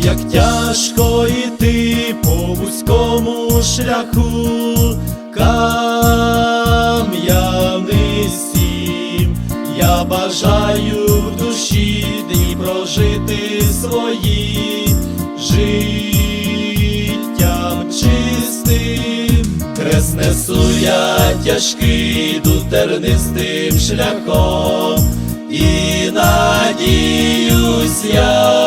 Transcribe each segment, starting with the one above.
як тяжко йти по вузькому шляху, кам'янистім, я бажаю в душі дні прожити свої. Життям чистим, Хрест несу я тяжкий, йду тернистим шляхом, і надіюсь я,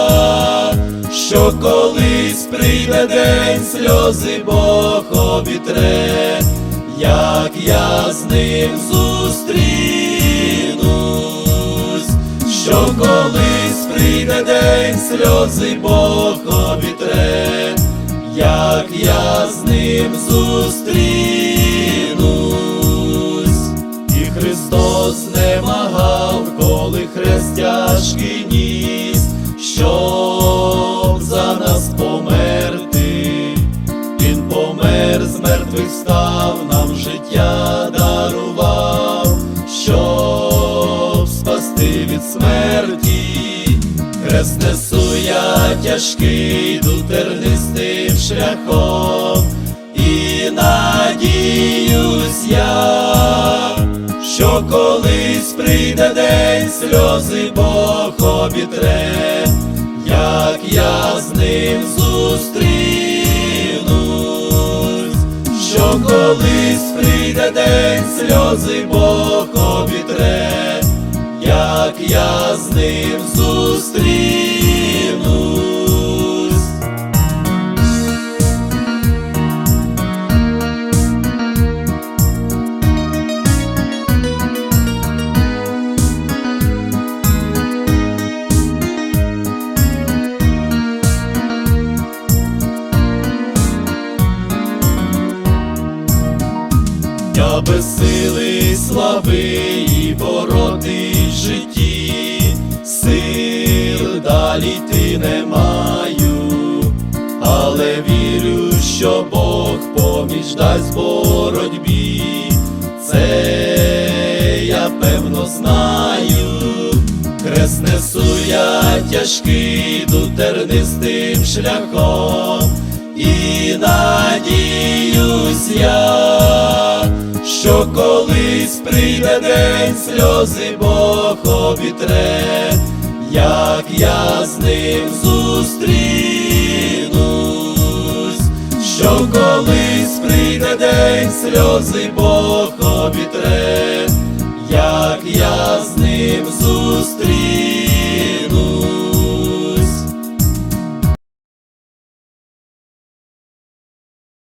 що колись прийде день сльози Бог обітре, як я з ним зустрінусь, що колись прийде день сльози Бог обітре, як я з ним зустрінусь, і Христос не магав, коли хрест тяжкий став, нам життя дарував, щоб спасти від смерті. Хрест несу я тяжкий, йду тернистим шляхом, і надіюсь я, що колись прийде день сльози Бог обітре, як я з ним зустрінусь, що колись прийде день сльози Бог обітре як я з ним зустрінусь. Я без сили слави і бороти житті, сил далі йти не маю, але вірю, що Бог поміч дасть боротьбі, це я певно знаю, хрест несу я тяжкий, тернистим шляхом, колись прийде день сльози Бог обітре, як я з ним зустрінусь, що колись прийде день сльози Бог обітре, як я з ним зустрінусь.